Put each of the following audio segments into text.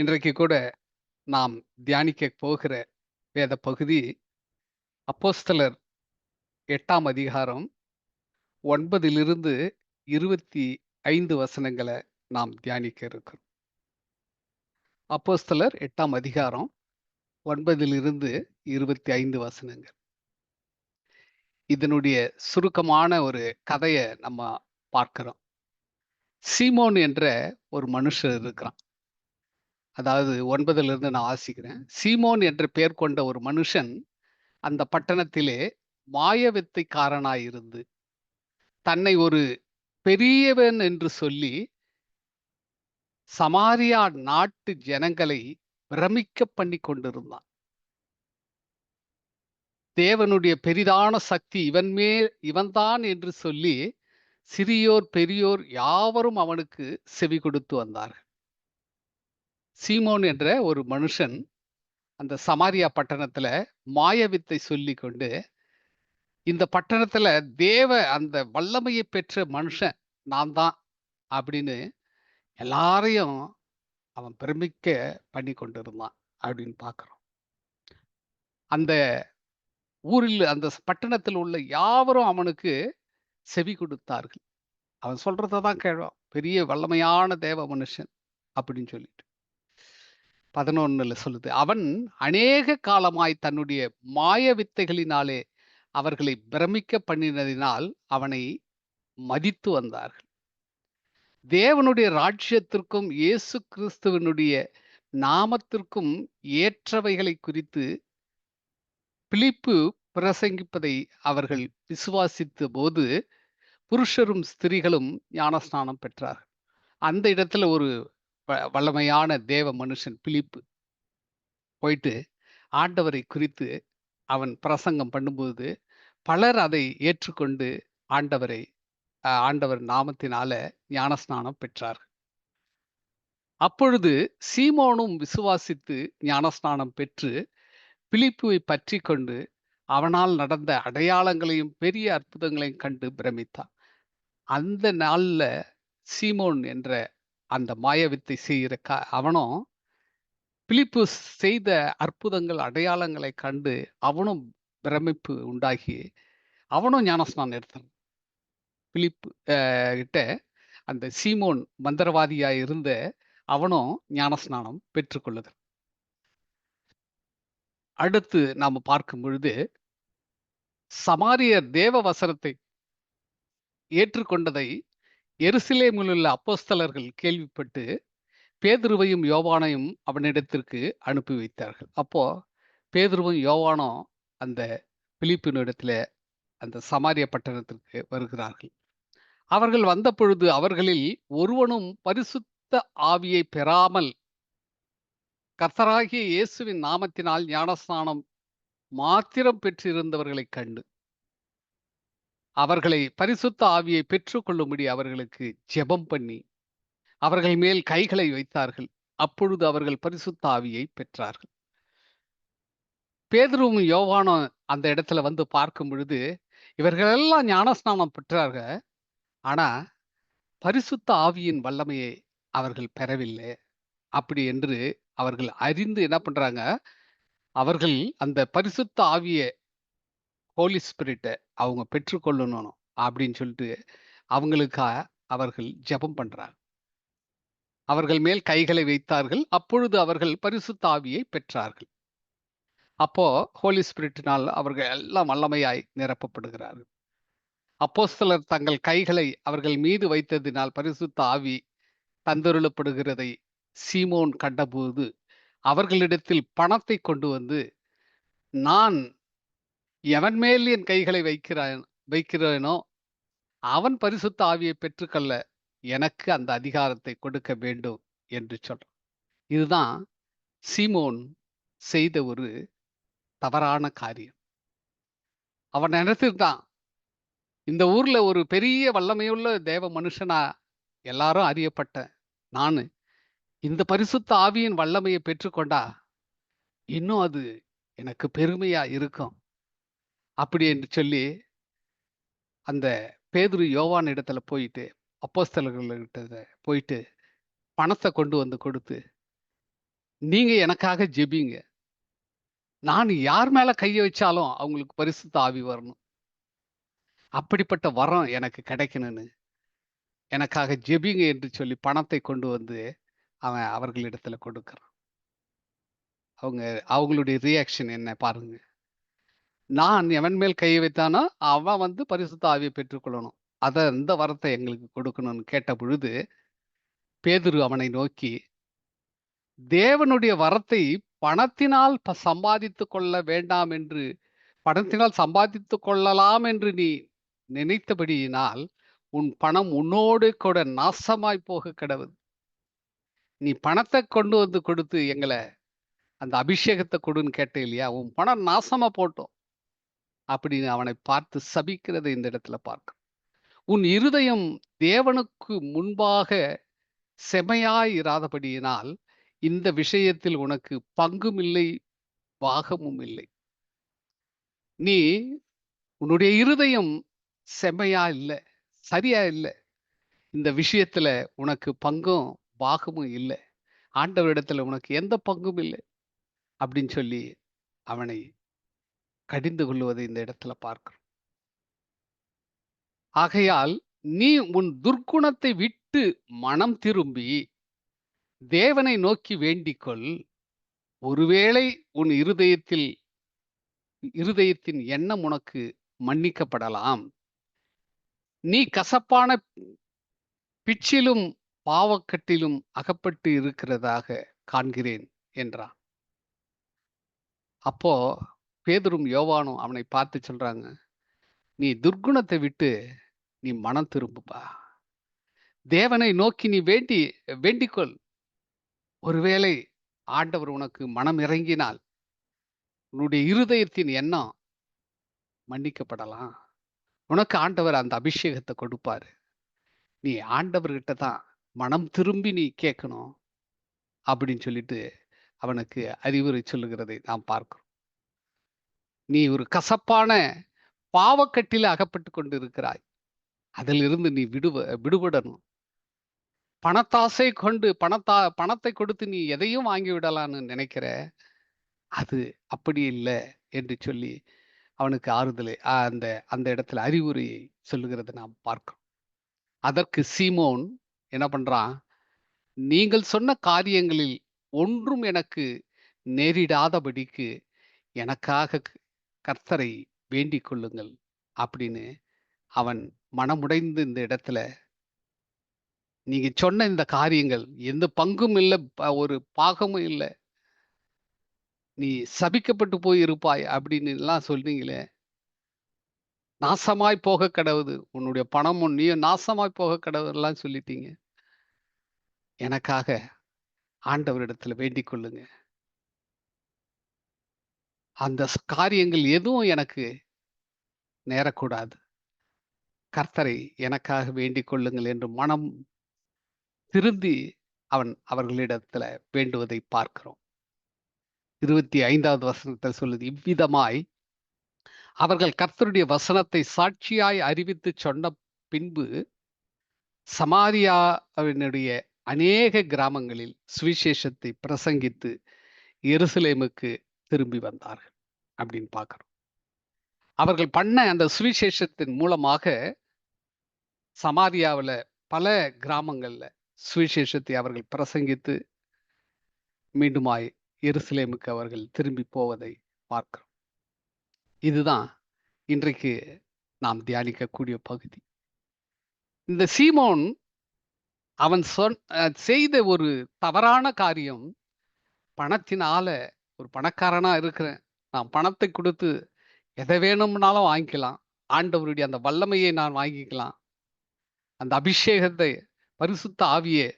இன்றைக்கு கூட நாம் தியானிக்க போகிற வேத பகுதி அப்போஸ்தலர் எட்டாம் அதிகாரம் ஒன்பதிலிருந்து இருபத்தி ஐந்து வசனங்களை நாம் தியானிக்க இருக்கிறோம். அப்போஸ்தலர் எட்டாம் அதிகாரம் ஒன்பதிலிருந்து இருபத்தி ஐந்து வசனங்கள். இதனுடைய சுருக்கமான ஒரு கதையை நம்ம பார்க்கிறோம். சீமோன் என்ற ஒரு மனுஷர் இருக்கிறான். அதாவது ஒன்பதிலிருந்து நான் வாசிக்கிறேன் சீமோன் என்று பெயர் கொண்ட ஒரு மனுஷன் அந்த பட்டணத்திலே மாயவித்தைக்காரனாயிருந்து தன்னை ஒரு பெரியவன் என்று சொல்லி சமாரியா நாட்டு ஜனங்களை பிரமிக்க பண்ணி கொண்டிருந்தான். தேவனுடைய பெரிதான சக்தி இவன் மேல் இவன்தான் என்று சொல்லி சிறியோர் பெரியோர் யாவரும் அவனுக்கு செவி கொடுத்து வந்தார்கள். சீமோன் என்ற ஒரு மனுஷன் அந்த சமாரியா பட்டணத்துல மாயவித்தை சொல்லி கொண்டு இந்த பட்டணத்துல தேவ அந்த வல்லமையை பெற்ற மனுஷன் நான் தான் அப்படின்னு எல்லாரையும் அவன் பெருமிக்க பண்ணி கொண்டிருந்தான் அப்படின்னு பார்க்குறோம். அந்த ஊரில் அந்த பட்டணத்தில் உள்ள யாவரும் அவனுக்கு செவி கொடுத்தார்கள். அவன் சொல்றத தான் கேழ்வான் பெரிய வல்லமையான தேவ மனுஷன் அப்படின்னு சொல்லிட்டு. பதினொன்னுல சொல்லுது அவன் அநேக காலமாய் தன்னுடைய மாய வித்தைகளினாலே அவர்களை பிரமிக்க பண்ணினதினால் அவனை மதித்து வந்தார்கள். தேவனுடைய ராஜ்யத்திற்கும் இயேசு கிறிஸ்துவனுடைய நாமத்திற்கும் ஏற்றவைகளை குறித்து பிலிப்பு பிரசங்கிப்பதை அவர்கள் விசுவாசித்த போது புருஷரும் ஸ்திரீகளும் ஞானஸ்நானம் பெற்றார்கள். அந்த இடத்துல ஒரு வல்லமையான தேவ மனுஷன் பிலிப்பு போயிட்டு ஆண்டவரை குறித்து அவன் பிரசங்கம் பண்ணும்போது பலர் அதை ஏற்றுக்கொண்டு ஆண்டவரை ஆண்டவர் நாமத்தினால ஞானஸ்நானம் பெற்றார்கள். அப்பொழுது சீமோனும் விசுவாசித்து ஞானஸ்நானம் பெற்று பிலிப்புவை பற்றி கொண்டு அவனால் நடந்த அடையாளங்களையும் பெரிய அற்புதங்களையும் கண்டு பிரமித்தான். அந்த நாளில் சீமோன் என்ற அந்த மாயவித்தை செய்கிற க அவனும் பிலிப்பு செய்த அற்புதங்கள் அடையாளங்களை கண்டு அவனும் பிரமிப்பு உண்டாகி அவனும் ஞானஸ்நானம் எடுத்தான். பிலிப்பு கிட்ட அந்த சீமோன் மந்திரவாதியா இருந்த அவனும் ஞானஸ்நானம் பெற்றுக்கொள்ளுது அடுத்து நாம் பார்க்கும் பொழுது சமாரியர் தேவ வசனத்தை ஏற்றுக்கொண்டதை எருசலேமில் உள்ள அப்போஸ்தலர்கள் கேள்விப்பட்டு பேதுருவையும் யோவானையும் அவனிடத்திற்கு அனுப்பி வைத்தார்கள். அப்போ பேதுருவும் யோவானும் அந்த பிலிப்பின் இடத்துல அந்த சமாரிய பட்டணத்திற்கு வருகிறார்கள். அவர்கள் வந்த பொழுது அவர்களில் ஒருவனும் பரிசுத்த ஆவியை பெறாமல் கர்த்தராகிய இயேசுவின் நாமத்தினால் ஞானஸ்நானம் மாத்திரம் பெற்றிருந்தவர்களை கண்டு அவர்களை பரிசுத்த ஆவியை பெற்றுக்கொள்ளும்படி அவர்களுக்கு ஜெபம் பண்ணி அவர்கள் மேல் கைகளை வைத்தார்கள். அப்பொழுது அவர்கள் பரிசுத்த ஆவியை பெற்றார்கள். பேதரும் யோவானும் அந்த இடத்துல வந்து பார்க்கும் பொழுது இவர்கள் எல்லாம் ஞானஸ்நானம் பெற்றார்கள். ஆனா பரிசுத்த ஆவியின் வல்லமையை அவர்கள் பெறவில்லை. அப்படி என்று அவர்கள் அறிந்து என்ன பண்றாங்க? அவர்கள் அந்த பரிசுத்த ஆவிய ஹோலி ஸ்பிரிட்டை அவங்க பெற்றுக்கொள்ளணும் அப்படின்னு சொல்லிட்டு அவங்களுக்கா அவர்கள் ஜெபம் பண்றாங்க அவர்கள் மேல் கைகளை வைத்தார்கள். அப்பொழுது அவர்கள் பரிசு ஆவியை பெற்றார்கள். அப்போ ஹோலி ஸ்பிரிட்டினால் அவர்கள் எல்லாம் வல்லமையாய் நிரப்பப்படுகிறார்கள். அப்போ சிலர் தங்கள் கைகளை அவர்கள் மீது வைத்ததினால் பரிசுத்த ஆவி தந்தருளப்படுகிறதை சீமோன் கண்டபோது அவர்களிடத்தில் பணத்தை கொண்டு வந்து நான் எவன் மேல் என் கைகளை வைக்கிறான் வைக்கிறேனோ அவன் பரிசுத்த ஆவியை பெற்றுக்கொள்ள எனக்கு அந்த அதிகாரத்தை கொடுக்க வேண்டும் என்று சொல்றான். இதுதான் சீமோன் செய்த ஒரு தவறான காரியம். அவன் நினைத்திருந்தான் இந்த ஊர்ல ஒரு பெரிய வல்லமையுள்ள தேவ மனுஷனா எல்லாரும் அறியப்பட்ட நானு இந்த பரிசுத்த ஆவியின் வல்லமையை பெற்றுக்கொண்டா இன்னும் அது எனக்கு பெருமையா இருக்கும். அப்படி என்று சொல்லி அந்த பேதுரு யோவான் இடத்துல போயிட்டு அப்போஸ்தலர்கள்கிட்ட போயிட்டு பணத்தை கொண்டு வந்து கொடுத்து நீங்க எனக்காக ஜெபிங்க. நான் யார் மேல கையை வச்சாலும் அவங்களுக்கு பரிசுத்த ஆவி வரணும். அப்படிப்பட்ட வரம் எனக்கு கிடைக்கணும்னு, எனக்காக ஜெபிங்க என்று சொல்லி பணத்தை கொண்டு வந்து அவன் அவர்களிடத்துல கொடுக்குறான் அவங்க அவங்களுடைய ரியாக்ஷன் என்ன பாருங்க. நான் எவன் மேல் கையை வைத்தானோ, அவன் வந்து பரிசுத்த ஆவியை பெற்றுக்கொள்ளணும். அதை இந்த வரத்தை எங்களுக்கு கொடுக்கணும்னு கேட்ட பொழுது, பேதுரு அவனை நோக்கி, தேவனுடைய வரத்தை பணத்தினால் சம்பாதித்து கொள்ள வேண்டாம் என்று பணத்தினால் சம்பாதித்துக் கொள்ளலாம் என்று நீ நினைத்தபடியினால், உன் பணம் உன்னோடு கூட நாசமாய் போக கிடவுது நீ பணத்தை கொண்டு வந்து கொடுத்து எங்களை அந்த அபிஷேகத்தை கொடுன்னு கேட்ட இல்லையா? உன் பணம் நாசமா போட்டோம் அப்படின்னு அவனை பார்த்து சபிக்கிறதை இந்த இடத்துல பார்க்க உன் இருதயம் தேவனுக்கு முன்பாக செமையாய் இராதபடியினால், இந்த விஷயத்தில் உனக்கு பங்கும் இல்லை, பாகமும் இல்லை. நீ உன்னுடைய இருதயம் செமையா இல்ல. சரியா இல்ல. இந்த விஷயத்துல உனக்கு பங்கும், பாகமும் இல்ல. ஆண்டவரிடத்துல உனக்கு எந்த பங்கும் இல்லை. அப்படின்னு சொல்லி அவனை கடிந்து கொள்வதை இந்த இடத்துல பார்க்கிறோம். ஆகையால் நீ உன் துர்க்குணத்தை விட்டு மனம் திரும்பி, தேவனை நோக்கி வேண்டிக்கொள். ஒருவேளை உன் இருதயத்தில் இருதயத்தின் எண்ணம் உனக்கு மன்னிக்கப்படலாம். நீ கசப்பான பிச்சிலும், பாவக்கட்டிலும் அகப்பட்டு இருக்கிறதாக காண்கிறேன் என்றான். அப்போ பேதரும் யோவானும் அவனை பார்த்து சொல்றாங்க, நீ துர்க்குணத்தை விட்டு நீ மனம் திரும்புப்பா. தேவனை நோக்கி நீ வேண்டி வேண்டிக்கொள். ஒருவேளை ஆண்டவர் உனக்கு மனம் இறங்கினால், உன்னுடைய இருதயத்தின் எண்ணம் மன்னிக்கப்படலாம். உனக்கு ஆண்டவர் அந்த அபிஷேகத்தை கொடுப்பாரு. நீ ஆண்டவர்கிட்ட தான் மனம் திரும்பி நீ கேட்கணும். அப்படின்னு சொல்லிட்டு அவனுக்கு அறிவுரை சொல்லுகிறதை நாம் பார்க்கிறோம். நீ ஒரு கசப்பான பாவக்கட்டில அகப்பட்டு கொண்டிருக்கிறாய். அதிலிருந்து நீ விடுவ விடுபடணும். பணத்தாசை கொண்டு பணத்தா பணத்தை கொடுத்து நீ எதையும் வாங்கி விடலான்னு நினைக்கிற. அது அப்படி இல்லை என்று சொல்லி அவனுக்கு ஆறுதலை அந்த அந்த இடத்துல அறிவுரையை சொல்லுகிறத நாம் பார்க்கிறோம். அதற்கு சீமோன் என்ன பண்றான்? நீங்கள் சொன்ன காரியங்களில் ஒன்றும் எனக்கு நேரிடாதபடிக்கு எனக்காக கர்த்தரை வேண்டிக் கொள்ளுங்கள். அப்படின்னு அவன் மனமுடைந்து இந்த இடத்துல நீங்க சொன்ன இந்த காரியங்கள் எந்த பங்கும் இல்லை ப ஒரு பாகமும் இல்லை நீ சபிக்கப்பட்டு போய் இருப்பாய் அப்படின்னுலாம் சொன்னீங்களே. நாசமாய் போக கடவுது. உன்னுடைய பணமும் நீயும் நாசமாய் போக கடவுதுலாம் சொல்லிட்டீங்க. எனக்காக ஆண்டவரிடத்துல வேண்டிக் கொள்ளுங்க. அந்த காரியங்கள் எதுவும் எனக்கு நேரக்கூடாது. கர்த்தரை எனக்காக வேண்டிக் கொள்ளுங்கள் என்று மனம் திருந்தி அவன் அவர்களிடத்துல வேண்டுவதை பார்க்கிறோம். இருபத்தி ஐந்தாவது வசனத்தில் சொல்லுது, இவ்விதமாய் அவர்கள் கர்த்தருடைய வசனத்தை சாட்சியாய் அறிவித்துச் சொன்ன பின்பு, சமாரியாவினுடைய அநேக கிராமங்களில் சுவிசேஷத்தை பிரசங்கித்து எருசலேமுக்கு திரும்பி வந்தார்கள். அப்படின்னு பார்க்கிறோம். அவர்கள் பண்ண அந்த சுவிசேஷத்தின் மூலமாக சமாதியாவில் பல கிராமங்கள்ல சுவிசேஷத்தை அவர்கள் பிரசங்கித்து மீண்டுமாய் எருசலேமுக்கு அவர்கள் திரும்பி போவதை பார்க்கிறோம். இதுதான் இன்றைக்கு நாம் தியானிக்கக்கூடிய பகுதி. இந்த சீமோன் அவன் சொன் செய்த ஒரு தவறான காரியம், பணத்தினால ஒரு பணக்காரனா இருக்கிறேன். நான் பணத்தை கொடுத்து எதை வேணும்னாலும் வாங்கிக்கலாம். ஆண்டவருடைய அந்த வல்லமையை நான் வாங்கிக்கலாம். அந்த அபிஷேகத்தை, பரிசுத்த ஆவியே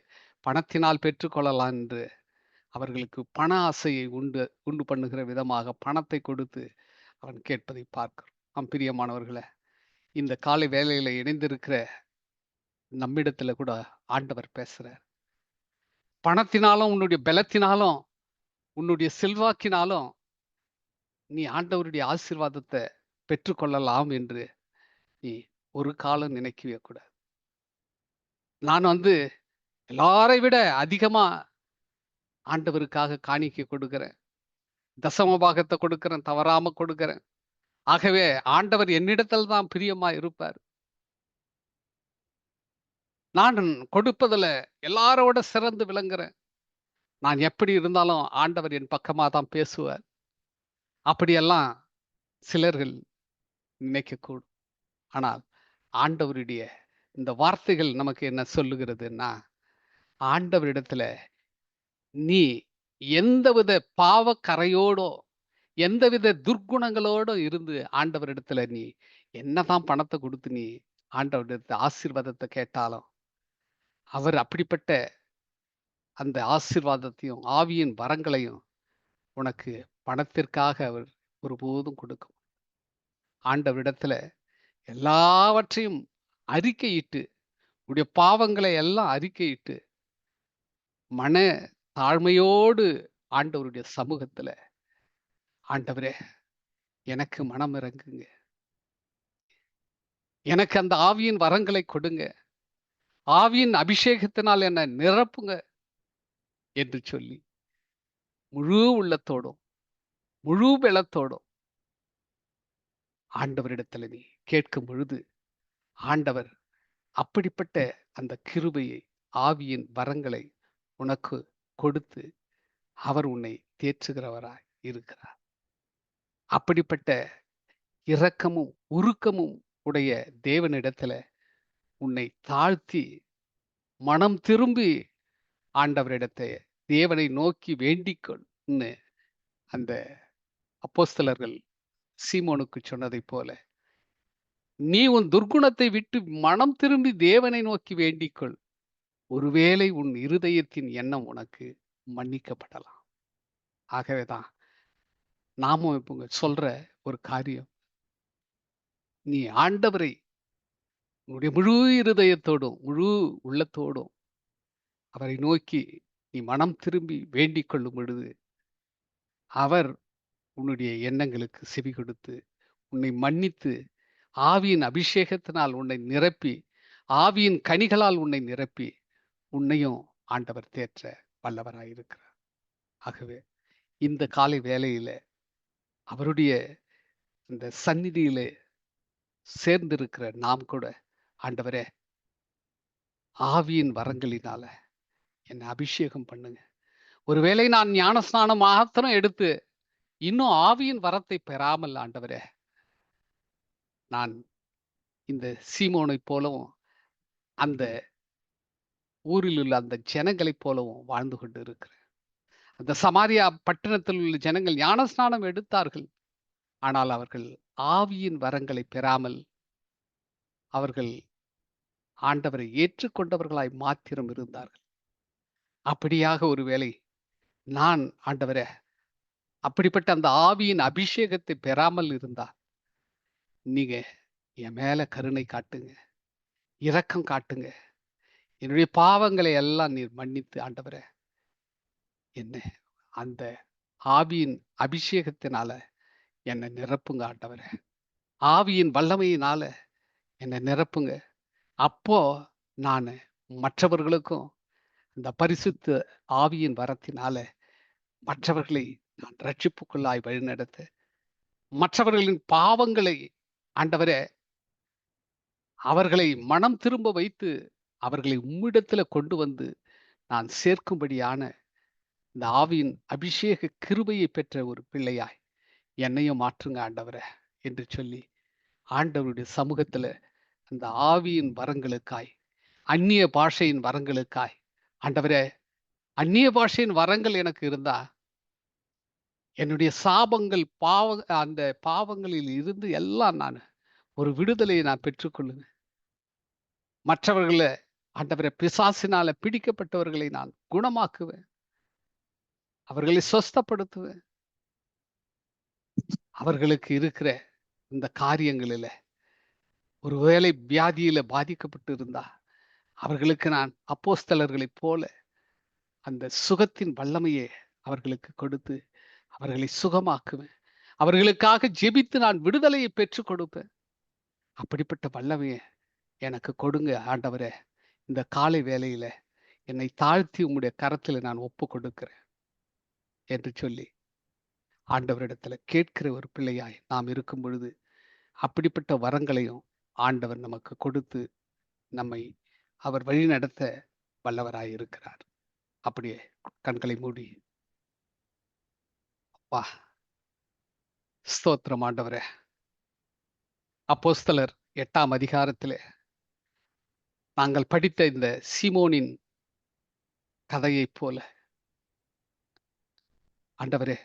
பணத்தினால் பெற்றுக்கொள்ளலாம் என்று அவர்களுக்கு பண ஆசையை உண்டு உண்டு பண்ணுகிற விதமாக பணத்தை கொடுத்து அவன் கேட்பதை பார்க்கிறோம். ஆம் பிரியமானவர்களை இந்த காலை வேலையில் இணைந்திருக்கிற நம்மிடத்துல கூட ஆண்டவர் பேசுறார். பணத்தினாலும், உன்னுடைய பலத்தினாலும், உன்னுடைய செல்வாக்கினாலும் நீ ஆண்டவருடைய ஆசீர்வாதத்தை பெற்றுக்கொள்ளலாம் என்று நீ ஒரு காலம் நினைக்கவே கூடாது. நான் வந்து எல்லாரை விட அதிகமா ஆண்டவருக்காக காணிக்கை கொடுக்கிறேன். தசம பாகத்தை கொடுக்கிறேன் தவறாம கொடுக்கிறேன். ஆகவே ஆண்டவர் என்னிடத்தில் தான் பிரியமா இருப்பார். நான் கொடுப்பதுல எல்லாரோட சிறந்து விளங்குறேன். நான் எப்படி இருந்தாலும் ஆண்டவர் என் பக்கமாக தான் பேசுவார். அப்படியெல்லாம் சிலர்கள் நினைக்கக்கூடும். ஆனால் ஆண்டவருடைய இந்த வார்த்தைகள் நமக்கு என்ன சொல்லுகிறதுன்னா ஆண்டவரிடத்துல நீ எந்தவித பாவ கரையோடோ எந்தவித துர்க்குணங்களோட இருந்து ஆண்டவரிடத்துல நீ என்னதான் பணத்தை கொடுத்து நீ ஆண்டவரிடத்து ஆசீர்வாதத்தை கேட்டாலும் அவர் அப்படிப்பட்ட அந்த ஆசிர்வாதத்தையும் ஆவியின் வரங்களையும் உனக்கு பணத்திற்காக அவர் ஒருபோதும் கொடுக்கும். ஆண்டவரிடத்துல எல்லாவற்றையும் அறிக்கையிட்டு உடைய பாவங்களை எல்லாம் அறிக்கையிட்டு மன தாழ்மையோடு ஆண்டவருடைய சமூகத்துல ஆண்டவரே எனக்கு மனம் இறங்குங்க. எனக்கு அந்த ஆவியின் வரங்களை கொடுங்க. ஆவியின் அபிஷேகத்தினால் என்ன நிரப்புங்க. என்று சொல்லி முழு உள்ளத்தோடும் முழு பலத்தோடும் ஆண்டவரிடத்தில் நீ கேட்கும் பொழுது ஆண்டவர் அப்படிப்பட்ட அந்த கிருபையை ஆவியின் வரங்களை உனக்கு கொடுத்து அவர் உன்னை தேற்றுகிறவராய் இருக்கிறார். அப்படிப்பட்ட இரக்கமும் உருக்கமும் உடைய தேவனிடத்துல உன்னை தாழ்த்தி மனம் திரும்பி ஆண்டவரிடத்தை தேவனை நோக்கி வேண்டிக்கொள்னு அந்த அப்போஸ்தலர்கள் சீமோனுக்கு சொன்னதைப் போல நீ உன் துர்க்குணத்தை விட்டு மனம் திரும்பி தேவனை நோக்கி வேண்டிக்கொள். ஒருவேளை உன் இருதயத்தின் எண்ணம் உனக்கு மன்னிக்கப்படலாம். ஆகவேதான் நாமும் இப்போ சொல்ற ஒரு காரியம். நீ ஆண்டவரை உன்னுடைய முழு இருதயத்தோடும் முழு உள்ளத்தோடும் அவரை நோக்கி நீ மனம் திரும்பி வேண்டிக் கொள்ளும் பொழுது அவர் உன்னுடைய எண்ணங்களுக்கு செவி கொடுத்து உன்னை மன்னித்து ஆவியின் அபிஷேகத்தினால் உன்னை நிரப்பி ஆவியின் கனிகளால் உன்னை நிரப்பி உன்னையும் ஆண்டவர் தேற்ற வல்லவராயிருக்கிறார். ஆகவே இந்த காலை வேலையில அவருடைய இந்த சந்நிதியிலே சேர்ந்திருக்கிற நாம் கூட ஆண்டவரே ஆவியின் வரங்களினால என்னை அபிஷேகம் பண்ணுங்க. ஒருவேளை நான் ஞானஸ்நானம் மாத்திரம் எடுத்து இன்னும் ஆவியின் வரத்தை பெறாமல் ஆண்டவரே நான் இந்த சீமோனை போலவும் அந்த ஊரில் உள்ள அந்த ஜனங்களைப் போலவும் வாழ்ந்து கொண்டு இருக்கிறேன் அந்த சமாரியா பட்டணத்தில் உள்ள ஜனங்கள் ஞானஸ்நானம் எடுத்தார்கள். ஆனால் அவர்கள் ஆவியின் வரங்களை பெறாமல் அவர்கள் ஆண்டவரை ஏற்றுக்கொண்டவர்களாய் மாத்திரம் இருந்தார்கள். அப்படியாக ஒருவேளை நான் ஆண்டவரே அப்படிப்பட்ட அந்த ஆவியின் அபிஷேகத்தை பெறாமல் இருந்தால் நீங்க என் மேல கருணை காட்டுங்க இரக்கம் காட்டுங்க. என்னுடைய பாவங்களை எல்லாம் நீர் மன்னித்து ஆண்டவரே என்ன அந்த ஆவியின் அபிஷேகத்தினால என்னை நிரப்புங்க ஆண்டவரே. ஆவியின் வல்லமையினால என்னை நிரப்புங்க. அப்போ நான் மற்றவர்களுக்கும் இந்த பரிசுத்த ஆவியின் வரத்தினால மற்றவர்களை நான் ரட்சிப்புக்குள்ளாய் வழிநடத்த. மற்றவர்களின் பாவங்களை ஆண்டவரே அவர்களை மனம் திரும்ப வைத்து அவர்களை உம்மிடத்துல கொண்டு வந்து நான் சேர்க்கும்படியான இந்த ஆவியின் அபிஷேக கிருபையை பெற்ற ஒரு பிள்ளையாய் என்னையும் மாற்றுங்க ஆண்டவர என்று சொல்லி ஆண்டவருடைய சமூகத்துல அந்த ஆவியின் வரங்களுக்காய் அந்நிய பாஷையின் வரங்களுக்காய் ஆண்டவரே அந்நிய பாஷையின் வரங்கள் எனக்கு இருந்தா என்னுடைய சாபங்கள் பாவ அந்த பாவங்களில் இருந்து எல்லாம் நான் ஒரு விடுதலையை நான் பெற்றுக்கொள்ளுவேன். மற்றவர்களை ஆண்டவரை பிசாசினால பிடிக்கப்பட்டவர்களை நான் குணமாக்குவேன். அவர்களை சொஸ்தப்படுத்துவேன். அவர்களுக்கு இருக்கிற இந்த காரியங்களில ஒருவேளை வியாதியில பாதிக்கப்பட்டு இருந்தா அவர்களுக்கு நான் அப்போஸ்தலர்களைப் போல அந்த சுகத்தின் வல்லமையை அவர்களுக்கு கொடுத்து அவர்களை சுகமாக்குவேன். அவர்களுக்காக ஜெபித்து நான் விடுதலையை பெற்றுக் கொடுப்பேன். அப்படிப்பட்ட வல்லமையை எனக்கு கொடுங்க ஆண்டவரே. இந்த காலை வேலையில என்னை தாழ்த்தி உங்களுடைய கரத்தில் நான் ஒப்பு கொடுக்கிறேன் என்று சொல்லி ஆண்டவரிடத்துல கேட்கிற ஒரு பிள்ளையாய் நாம் இருக்கும் பொழுது அப்படிப்பட்ட வரங்களையும் ஆண்டவர் நமக்கு கொடுத்து நம்மை அவர் வழி நடத்த வல்லவராயிருக்கிறார் அப்படியே கண்களை மூடி. அப்பா ஸ்தோத்திரம் ஆண்டவரே. அப்போஸ்தலர் எட்டாம் அதிகாரத்திலே நாங்கள் படித்த இந்த சீமோனின் கதையைப் போல. ஆண்டவரே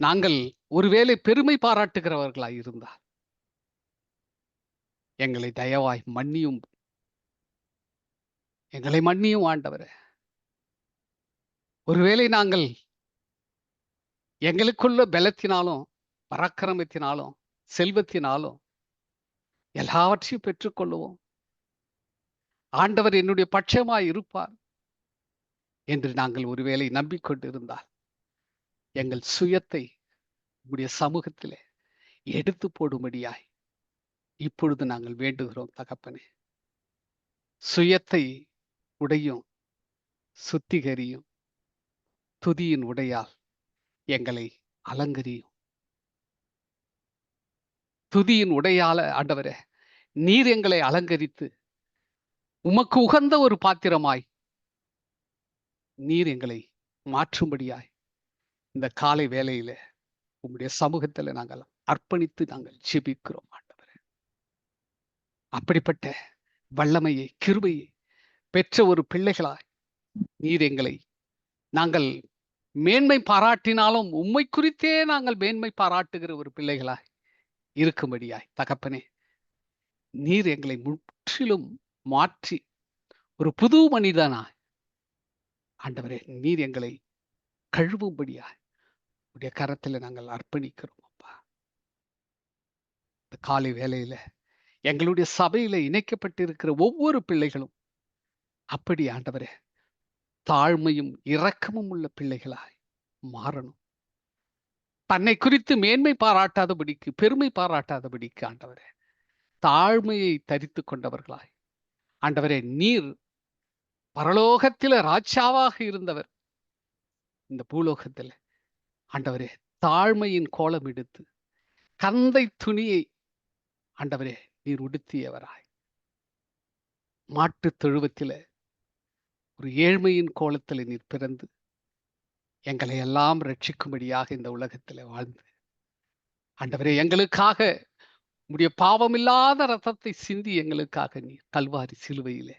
நாங்கள் ஒருவேளை பெருமை பாராட்டுகிறவர்களாய் இருந்தால் எங்களை தயவாய் மன்னியும் எங்களை மன்னியும் ஆண்டவரே. ஒருவேளை நாங்கள் எங்களுக்குள்ள பலத்தினாலும் பராக்கிரமத்தினாலும் செல்வத்தினாலும் எல்லாவற்றையும் பெற்றுக்கொள்ளுவோம். ஆண்டவர் என்னுடைய பட்சமாய் இருப்பார் என்று நாங்கள் ஒருவேளை நம்பிக்கொண்டிருந்தால் எங்கள் சுயத்தை உடைய சமூகத்திலே எடுத்து போடும்படியாய் இப்பொழுது நாங்கள் வேண்டுகிறோம் தகப்பனே. சுயத்தை உடையும் சுத்திகரியும். துதியின் உடையால் எங்களை அலங்கரியும். துதியின் உடையால ஆண்டவரே நீர் எங்களை அலங்கரித்து உமக்கு உகந்த ஒரு பாத்திரமாய் நீர் எங்களை மாற்றும்படியாய் இந்த காலை வேலையில உம்முடைய சமூகத்துல நாங்கள் அர்ப்பணித்து நாங்கள் ஜெபிக்கிறோம் ஆண்டவரே. அப்படிப்பட்ட வல்லமையை கிருபையை பெற்ற ஒரு பிள்ளைகளாய் நீர் எங்களை. நாங்கள் மேன்மை பாராட்டினாலும் உம்மை குறித்தே நாங்கள் மேன்மை பாராட்டுகிற ஒரு பிள்ளைகளாய் இருக்கும்படியாய். தகப்பனே நீர் எங்களை முற்றிலும் மாற்றி ஒரு புது மனிதனாய். ஆண்டவரே நீர் எங்களை கழுவும்படியாய் உடைய கரத்துல நாங்கள் அர்ப்பணிக்கிறோம் அப்பா. இந்த காலை வேலையில எங்களுடைய சபையில இணைக்கப்பட்டிருக்கிற ஒவ்வொரு பிள்ளைகளும் அப்படி ஆண்டவரே தாழ்மையும் இரக்கமும் உள்ள பிள்ளைகளாய் மாறணும். தன்னை குறித்து மேன்மை பாராட்டாதபடிக்கு பெருமை பாராட்டாதபடிக்கு ஆண்டவரே தாழ்மையை தரித்து கொண்டவர்களாய். ஆண்டவரே நீர் பரலோகத்தில ராஜாவாக இருந்தவர். இந்த பூலோகத்தில் ஆண்டவரே தாழ்மையின் கோலம் எடுத்து கந்தை துணியை ஆண்டவரே நீர் உடுத்தியவராய். மாட்டுத் தொழுவத்தில ஒரு ஏழ்மையின் கோலத்தில் நீர் பிறந்து எங்களை எல்லாம் ரட்சிக்கும்படியாக இந்த உலகத்தில் வாழ்ந்து. ஆண்டவரே எங்களுக்காக உடைய பாவமில்லாத ரத்தத்தை சிந்தி எங்களுக்காக நீர் கல்வாரி சிலுவையில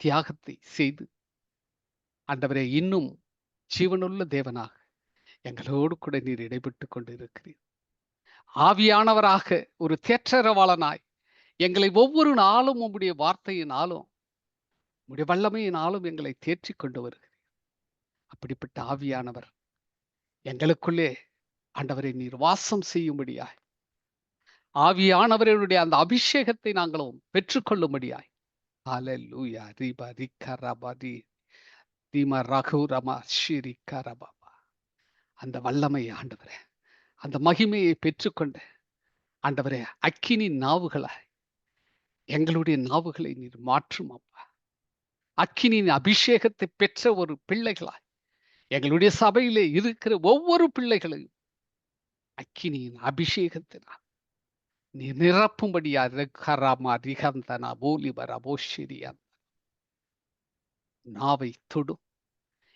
தியாகத்தை செய்து ஆண்டவரே இன்னும் ஜீவனுள்ள தேவனாக எங்களோடு கூட நீர் இடைப்பட்டு கொண்டு இருக்கிறீர் ஆவியானவராக ஒரு தேற்றரவாளனாய் எங்களை ஒவ்வொரு நாளும் உம்முடைய வார்த்தையினாலும் உடைய வல்லமையினாலும் எங்களை தேற்றி கொண்டு வருகிறீர். அப்படிப்பட்ட ஆவியானவர் எங்களுக்குள்ளே ஆண்டவரை நீர் வாசம் செய்யும்படியாய். ஆவியானவருடைய அந்த அபிஷேகத்தை நாங்களும் பெற்றுக்கொள்ளும்படியாய் ஹalleluya ரிபா ரிக்கரபதி தீம ரகு ரமா ஸ்ரீ கரபாபா அந்த வல்லமை ஆண்டவரே அந்த மகிமையை பெற்றுக்கொண்ட ஆண்டவரே அக்கினி நாவுகளாய் எங்களுடைய நாவுகளை நீர் மாற்றும் அப்பா. அக்கினியின் அபிஷேகத்தை பெற்ற ஒரு பிள்ளைகளாய். எங்களுடைய சபையிலே இருக்கிற ஒவ்வொரு பிள்ளைகளையும் அக்கினியின் அபிஷேகத்தினால் நீ நிரப்பும்படியா ரெக்கராமா ரிகந்தனா போலிபரா போஷிரியா நாவை தொடும்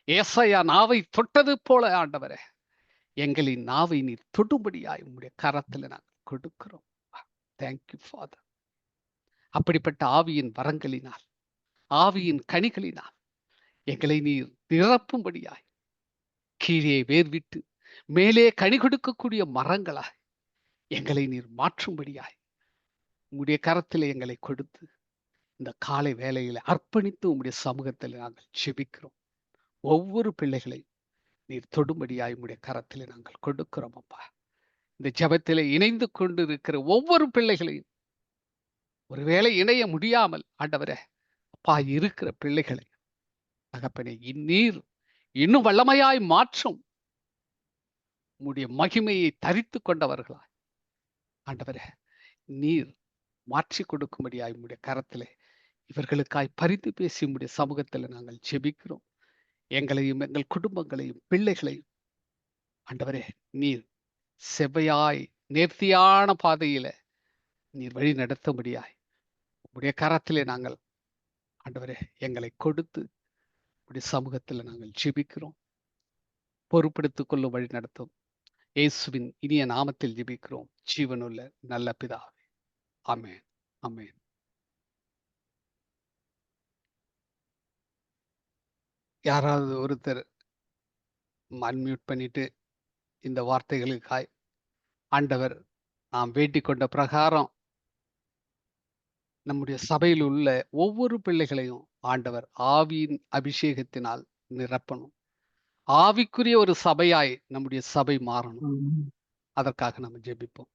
ஏசையா நாவை தொட்டது போல ஆண்டவரே எங்களின் நாவை நீர் தொடும்படியாய் உங்களுடைய கரத்துல நாங்கள் கொடுக்கிறோம். தேங்க்யூ ஃபாதர் அப்படிப்பட்ட ஆவியின் வரங்களினால் ஆவியின் கனிகளினால் எங்களை நீர் நிரப்பும்படியாய். கீழே வேர்விட்டு மேலே கனி கொடுக்கக்கூடிய மரங்களாய் எங்களை நீர் மாற்றும்படியாய். உம்முடைய கரத்தில் எங்களை கொடுத்து இந்த காலை வேலையில அர்ப்பணித்து உம்முடைய சமூகத்தில் நாங்கள் செபிக்கிறோம் ஒவ்வொரு பிள்ளைகளையும் நீர் தொடும்படியாய் உம்முடைய கரத்தில் நாங்கள் கொடுக்கிறோம் அப்பா. இந்த ஜபத்தில் இணைந்து கொண்டு இருக்கிற ஒவ்வொரு பிள்ளைகளையும் ஒருவேளை இணைய முடியாமல் ஆண்டவரே அப்பா இருக்கிற பிள்ளைகளை தகப்பனை இந்நீர் இன்னும் வல்லமையாய் மாற்றும். உம்முடைய மகிமையை தரித்து கொண்டவர்களாய். ஆண்டவரே நீர் மாற்றி கொடுக்கும்படியாய் உம்முடைய கரத்திலே இவர்களுக்காய் பறித்து பேசி உம்முடைய சமூகத்தில் நாங்கள் ஜெபிக்கிறோம். எங்களையும் எங்கள் குடும்பங்களையும் பிள்ளைகளையும். ஆண்டவரே நீர் செவ்வையாய் நேர்த்தியான பாதையில நீர் வழி நடத்தும்படியாய் உடைய கரத்திலே நாங்கள் ஆண்டவரே எங்களை கொடுத்து இப்படி சமூகத்தில் நாங்கள் ஜிபிக்கிறோம். பொறுப்படுத்திக் கொள்ளும் வழி நடத்தும். இயேசுவின் இனிய நாமத்தில் ஜிபிக்கிறோம். ஜீவனுள்ள நல்ல பிதாவே. அமேன் அமேன் யாராவது ஒருத்தர் அன்மியூட் பண்ணிட்டு இந்த வார்த்தைகளுக்காய் ஆண்டவர் நாம் வேண்டிக் கொண்ட பிரகாரம் நம்முடைய சபையில் உள்ள ஒவ்வொரு பிள்ளைகளையும் ஆண்டவர் ஆவியின் அபிஷேகத்தினால் நிரப்பணும். ஆவிக்குரிய ஒரு சபையாய் நம்முடைய சபை மாறணும். அதற்காக நம்ம ஜெபிப்போம்.